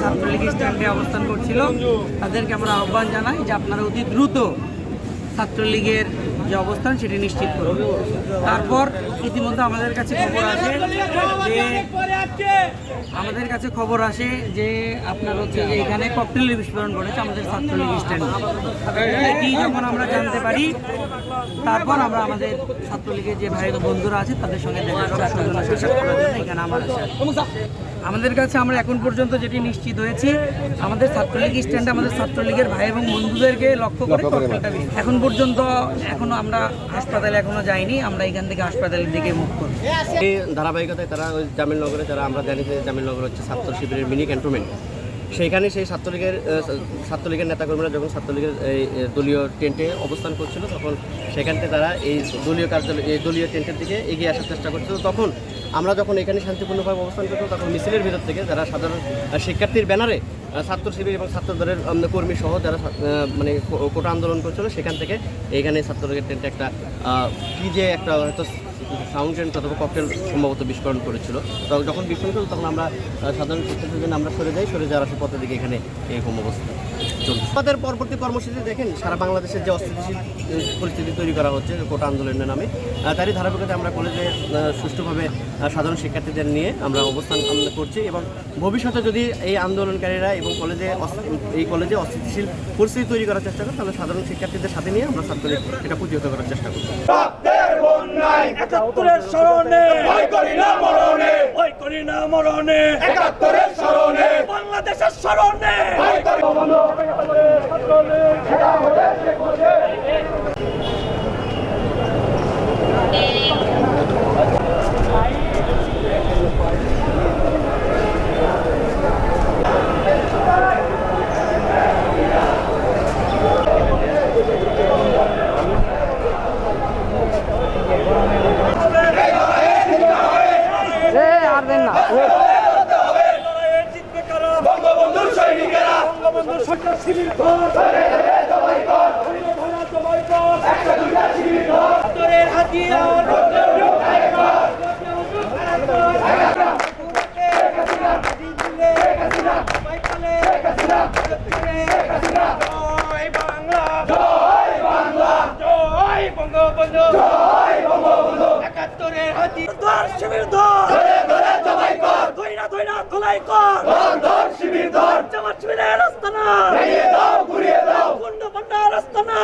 ছাত্রলীগ স্ট্যান্ডে অবস্থান করছিল। তাদেরকে আমরা আহ্বান জানাই যে আপনারা অতি দ্রুত ছাত্রলীগের যে অবস্থান সেটি নিশ্চিত করুন। তারপর ইতিমধ্যে আমাদের কাছে খবর আসে যে আমাদের কাছে খবর আসে যে আপনার হচ্ছে যে এখানে ককটেল বিস্ফোরণ ঘটেছে আমাদের ছাত্রলীগ স্ট্যান্ডে এটি যখন আমরা জানতে পারি তারপর আমরা আমাদের ছাত্রলীগের যে ভাই বন্ধুরা আছে তাদের সঙ্গে দেখা করার জন্য এখানে আমার আসা আমাদের কাছে আমরা এখন পর্যন্ত যেটি নিশ্চিত হয়েছি আমাদের ছাত্রলীগ স্ট্যান্ডে আমাদের ছাত্রলীগের ভাই এবং বন্ধুদেরকে লক্ষ্য করে এখন পর্যন্ত এখনও আমরা হাসপাতালে এখনও যাইনি, আমরা এখান থেকে হাসপাতালের দিকে মুখ করব। এই ধারাবাহিকতায় তারা ওই জামিলনগরে যারা আমরা জানি যে জামিলনগর হচ্ছে ছাত্র শিবিরের মিনি ক্যান্টনমেন্ট সেইখানে সেই ছাত্রলীগের ছাত্রলীগের নেতাকর্মীরা যখন ছাত্রলীগের এই দলীয় টেন্টে অবস্থান করছিল, তখন সেখান থেকে তারা এই দলীয় কার্যালয়, এই দলীয় টেন্টের দিকে এগিয়ে আসার চেষ্টা করছিল। তখন আমরা যখন এখানে শান্তিপূর্ণভাবে অবস্থান করতাম তখন মিছিলের ভিতর থেকে যারা সাধারণ শিক্ষার্থীর ব্যানারে ছাত্র শিবির এবং ছাত্র দলের কর্মী সহ যারা মানে কোটা আন্দোলন করছিল, সেখান থেকে এইখানে ছাত্রলীগের টেন্টে একটা কি যে একটা হয়তো সাউন্ড ট্রেন অথবা ককটেল সম্ভবত বিস্ফোরণ করেছিল। তো যখন বিস্ফোরণ করল, তখন আমরা সাধারণ শিক্ষার্থীদের জন্য আমরা সরে যাই, সরে যাওয়ার আসে পথের দিকে এখানে এরকম অবস্থা চলছে। আমাদের পরবর্তী কর্মসূচি দেখেন, সারা বাংলাদেশের যে অস্থিতিশীল পরিস্থিতি তৈরি করা হচ্ছে, কোটা আন্দোলনের নামে তারই ধারাবাহিকতায় আমরা কলেজে সুষ্ঠুভাবে সাধারণ শিক্ষার্থীদের নিয়ে আমরা অবস্থান করছি এবং ভবিষ্যতে যদি এই আন্দোলনকারীরা এবং কলেজে এই কলেজে অস্থিতিশীল পরিস্থিতি তৈরি করার চেষ্টা করে, তাহলে সাধারণ শিক্ষার্থীদের সাথে নিয়ে আমরা ছাত্রলীগ এটা প্রতিহত করার চেষ্টা করছি একাত্তরের স্মরণে। ভয় করি না মরণে। ভয় করি না মরণে। একাত্তরের স্মরণে। বাংলাদেশের স্মরণে। ভয় করি লড়াইয়ে জিতবে কারা বঙ্গবন্ধুর সৈনিকেরা বঙ্গবন্ধুর সরকার শিবির ঘর ধরে জবাই কর একটা দুইটা শিবির ঘর তোরের হাতিয়ার জয় বাংলা জয় বাংলা জয় বঙ্গবন্ধু জয় বঙ্গবন্ধু একাত্তরের হাতিয়ার শিবির ধর ধরে ধরে জবাই কর। ধইরা ধইরা ধলাই কর। రస్తనా గుండు బండారస్తనా